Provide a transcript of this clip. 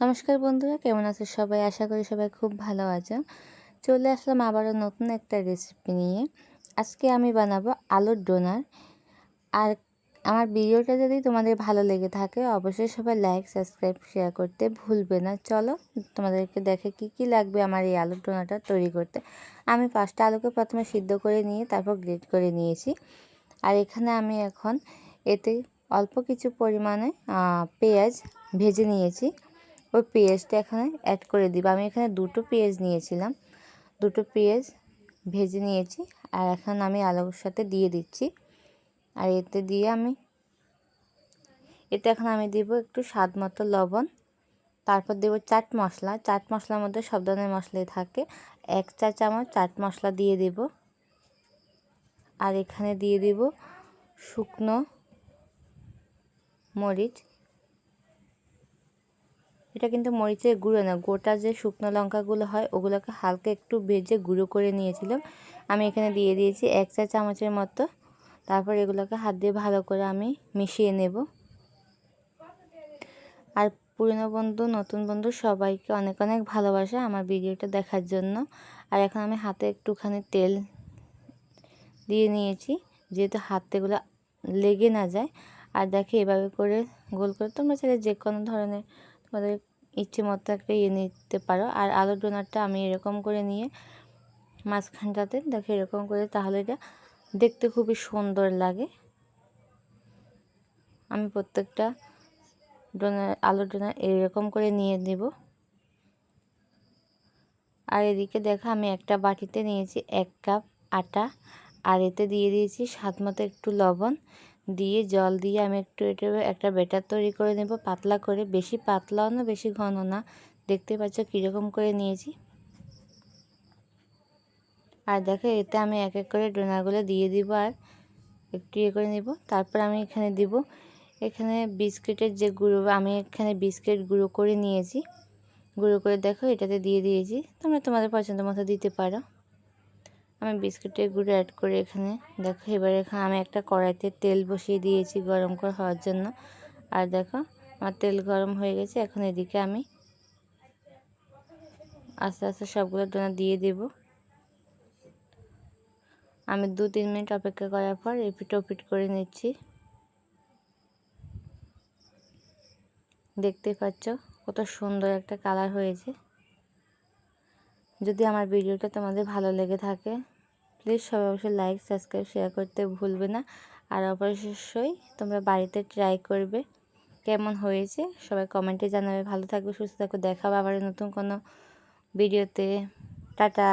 নমস্কার বন্ধুরা, কেমন আছো সবাই? আশা করি সবাই খুব ভালো আছো। চলে আসলাম আবারও নতুন একটা রেসিপি নিয়ে। আজকে আমি বানাবো আলুর ডোনার। আর আমার ভিডিওটা যদি তোমাদের ভালো লেগে থাকে, অবশ্যই সবাই লাইক সাবস্ক্রাইব শেয়ার করতে ভুলবে না। চলো, তোমাদেরকে দেখে কি কি লাগবে আমার এই আলুর ডোনাটা তৈরি করতে। আমি পাঁচটা আলুকে প্রথমে সিদ্ধ করে নিয়ে, তারপর গ্রেট করে নিয়েছি। আর এখানে আমি এখন এতে অল্প কিছু পরিমাণে পেঁয়াজ ভেজে নিয়েছি। ওই পেঁয়াজটা এখানে অ্যাড করে দিব। আমি এখানে দুটো পেঁয়াজ নিয়েছিলাম। দুটো পেঁয়াজ ভেজে নিয়েছি আর এখন আমি আলুর সাথে দিয়ে দিচ্ছি। আর এতে দিয়ে আমি, এতে এখন আমি দিব একটু স্বাদ মতো লবণ। তারপর দেবো চাট মশলা। চাট মশলার মধ্যে সব ধরনের মশলাই থাকে। এক চা চামচ চাট মশলা দিয়ে দেব। আর এখানে দিয়ে দেব শুকনো মরিচ। এটা কিন্তু মরিচের গুঁড়ো না। গোটা যে শুকনো লঙ্কাগুলো হয়, ওগুলোকে হালকা একটু ভেজে গুঁড়ো করে নিয়েছিলাম। আমি এখানে দিয়ে দিয়েছি এক চা চামচের মতো। তারপর এগুলোকে হাত দিয়ে ভালো করে আমি মিশিয়ে নেব। আর পুরনো বন্ধু, নতুন বন্ধু সবাইকে অনেক অনেক ভালোবাসা আমার ভিডিওটা দেখার জন্য। আর এখন আমি হাতে একটুখানি তেল দিয়ে নিয়েছি, যেহেতু হাতেগুলো লেগে না যায়। আর দেখে এভাবে করে গোল করে তোমরা চাইলে যে কোনো ধরনের তোমাদের ইচ্ছে মতো একটা ইয়ে নিতে পারো। আর আলুর ডোনারটা আমি এরকম করে নিয়ে মাঝখানটাতে, দেখো এরকম করে তাহলে এটা দেখতে খুবই সুন্দর লাগে। আমি প্রত্যেকটা ডোনার আলুর ডোনার এরকম করে নিয়ে নেব। আর এদিকে দেখো আমি একটা বাটিতে নিয়েছি এক কাপ আটা, আর এতে দিয়ে দিয়েছি স্বাদ মতো একটু লবণ। দিয়ে জল দিয়ে আমি একটু এটা একটা বেটার তৈরি করে নেব। পাতলা করে, বেশি পাতলাও না, বেশি ঘন না। দেখতে পাচ্ছ কীরকম করে নিয়েছি। আর দেখো, এতে আমি এক এক করে ডোনাগুলো দিয়ে দিব আর একটু ইয়ে করে নিব। তারপর আমি এখানে দিব, এখানে বিস্কিটের যে গুঁড়ো, আমি এখানে বিস্কিট গুঁড়ো করে নিয়েছি। গুঁড়ো করে দেখো, এটাতে দিয়ে দিয়েছি। তোমরা তোমাদের পছন্দ মতো দিতে পারো। আমি বিস্কুটের গুঁড়ো অ্যাড করে এখানে, দেখো এবার এখানে আমি একটা কড়াইতে তেল বসিয়ে দিয়েছি গরম করে হওয়ার জন্য। আর দেখো, আমার তেল গরম হয়ে গেছে, এখন এদিকে আমি আস্তে আস্তে সবগুলো ডোনা দিয়ে দেব। আমি দু তিন মিনিট অপেক্ষা করার পর এপিট ওপিট করে নিচ্ছি। দেখতে পাচ্ছ কত সুন্দর একটা কালার হয়েছে। যদি আমার ভিডিওটা তোমাদের ভালো লেগে থাকে প্লিজ সবাই অবশ্যই লাইক সাবস্ক্রাইব শেয়ার করতে ভুলবে না। আর অবশ্যই তোমরা বাড়িতে ট্রাই করবে কেমন হয়েছে, সবাই কমেন্টে জানাবে। ভালো থাকবে, সুস্থ থাকবে দেখাবো আবার নতুন কোনো ভিডিওতে। টাটা।